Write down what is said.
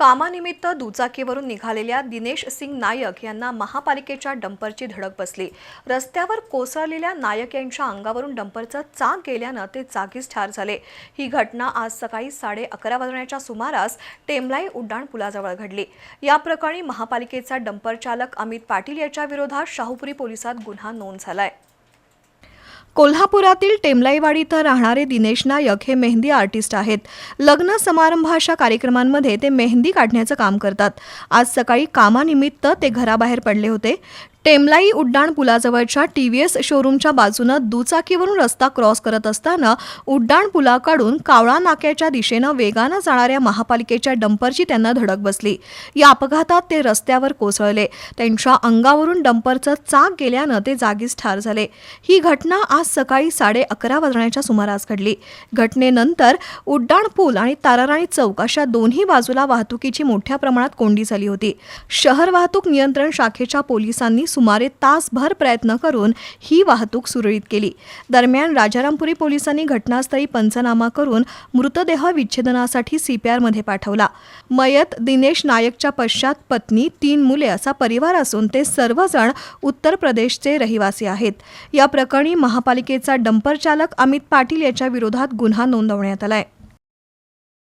कामानिमित्त दुचाकीवरून निघालेल्या दिनेश सिंग नायक यांना महापालिकेच्या डंपरची धडक बसली. रस्त्यावर कोसळलेल्या नायक यांच्या अंगावरून डंपरचा चाक गेल्यानं ते जागीच ठार झाले. ही घटना आज सकाळी साडे अकरा वाजण्याच्या सुमारास टेमलाई उड्डाण पुलाजवळ घडली. या प्रकरणी महापालिकेचा डंपर चालक अमित पाटील याच्या विरोधात शाहूपुरी पोलिसात गुन्हा नोंद झालाय. कोल्हापुरातील टेमलाईवाडी इथं राहणारे दिनेश नायक हे मेहंदी आर्टिस्ट आहेत. लग्न समारंभाच्या कार्यक्रमांमध्ये ते मेहंदी काढण्याचं काम करतात. आज सकाळी कामानिमित्त ते घराबाहेर पडले होते. टेमलाई उड्डाण पुलाजवळच्या टी व्ही एस शोरूमच्या बाजूनं दुचाकीवरून रस्ता क्रॉस करत असताना उड्डाण पुलाकडून कावळा नाक्याच्या दिशेनं वेगानं जाणाऱ्या महापालिकेच्या डंपरची त्यांना धडक बसली. या अपघातात ते रस्त्यावर कोसळले. त्यांच्या अंगावरून डंपरचं चाक गेल्यानं ते जागीच ठार झाले. ही घटना आज सकाळी साडे अकरा वाजण्याच्या सुमारास घडली. घटनेनंतर उड्डाण पूल आणि ताराराणी चौक अशा दोन्ही बाजूला वाहतुकीची मोठ्या प्रमाणात कोंडी झाली होती. शहर वाहतूक नियंत्रण शाखेच्या पोलिसांनी सुमारे तासभर प्रयत्न करून ही वाहतूक सुरळीत केली. दरम्यान राजारामपुरी पोलिसांनी घटनास्थळी पंचनामा करून मृतदेह विच्छेदनासाठी सीपीआरमध्ये पाठवला. मयत दिनेश नायकच्या पश्चात पत्नी तीन मुले असा परिवार असून ते सर्वजण उत्तर प्रदेशचे रहिवासी आहेत. या प्रकरणी महापालिकेचा डंपर चालक अमित पाटील याच्या विरोधात गुन्हा नोंदवण्यात आलाय.